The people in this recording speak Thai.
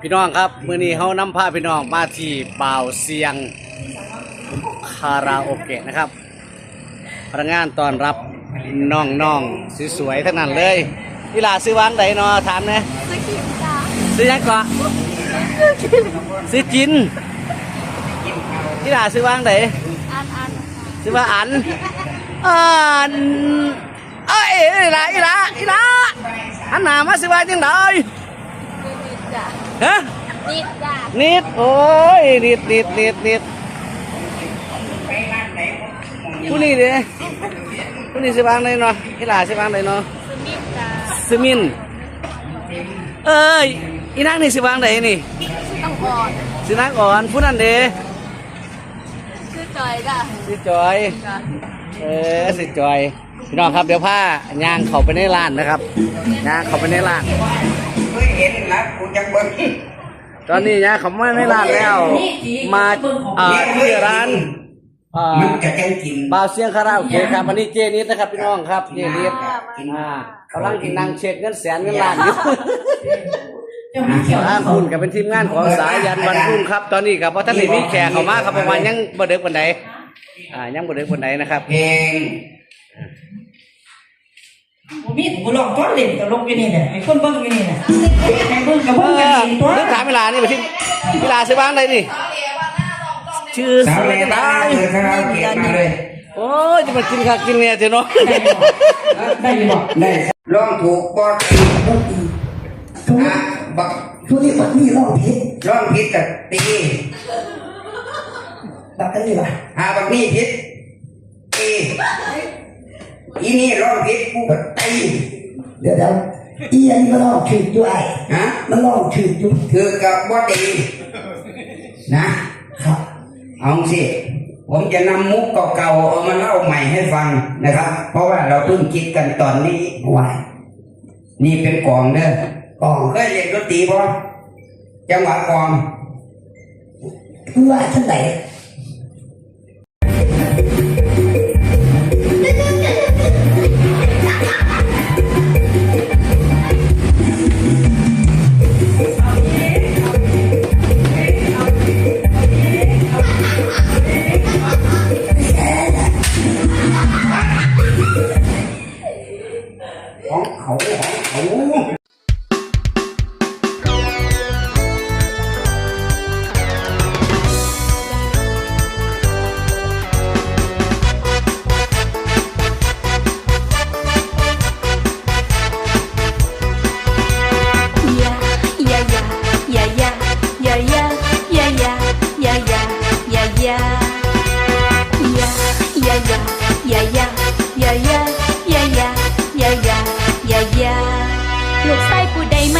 พี่น้องครับมื้อนี้เฮานำพาพี่น้องมาที่บ่าวเสียงคาราโอเกะนะครับพนักงานต้อนรับน้องๆสวยๆทั้งนั้นเลยนี่ล่ะซื้อวางใดเนาะถามแหน่สกินจ้าซื้อหยังก่อนซื้อจินนี่ล่ะซื้อวางใดอันอันซื้อว่าอันอันเอ้ยอีหล่ะอีหล่ะอีหล่ะอันหน้ามาซื้อว่าจังไดนิดจ้าฮะนิดจ้านิดโอ้ยนิดนิดนิดนิดผู้นี้เด้ผู้นี้สิบางไหนเนาะอีหลาสิบางไหน เนาะสมิธจ้าสมินเอ้ยอีนางนี่สิบางไหนนี่ต้องอ่อนสินางอ่อนผู้นั้นเด้ชื่อจอยจ้าสิจอยจ้า เออสิจอยพี่น้องครับเดี๋ยวผ้าย่างเข้าไปในร้านนะครับย่างเข้าไปในร้านเคยเห็นแล้วกูจะเบิ่งตอนนี้ย่างเข้ามาในร้านแล้ว มาอ่าที่ร้านอ่ามันจะจังกินบ่าวเสียงคาราโอเกะครับอันนี้เจนิดนะครับพี่น้องครับเจนิดอ่ากำลังกินนางเช็คเงินแสนเงินล้านอยู่อ่าคุณก็เป็นทีมงานของสายันวันรุ่งครับ ตอนนี้ครับเพราะท่านนี่มีแขกเข้ามาครับประมาณยังบ่เด็กวันใด อ่ายังบ่เด็กวันใดนะครับเพลงผมมีผมลองก้อนเล่นตลกอยู่นี่แหละไอ้คนเบิ่งอยู่นี่แหละไอ้เบิ่งกับเอเบิ่งกันอเองตัวนึกถามเวลานี่ไปที่เวลาซื้อบ้างได้นี่ชื่อสาสววยเลยตาตายเลยคาราโอเกะมาเลยโอ้ยจะมากินข้าวกินเนี่ยเถอะเนาะได้อยู่บ่ได้ร้องถูกปอดตีทุกอะบักทุกที่บักนี่ร้องผิดร้องผิดกับตี บักกันนี่ล่ะหาบักนี่ผิดตีอีนี่ร้องผิดกูก็ตีเดี๋ยวเดี๋ยวอีอันนี้มันร้องผิดด้วยฮะมันร้องผิดอยู่คือกับบ่ตีนะครับเอาสิผมจะนำมุกเก่าๆเอามาเล่าใหม่ให้ฟังนะครับ เพราะว่าเราเพิ่งคิดกันตอนนี้วายนี่เป็นกลองเด้อกองเคยเล่นดนตรีป่ะจังหวะกลองคือว่าท่านไหน 黄猴黄猴 ยายาลูกไส้ผู้ใดมา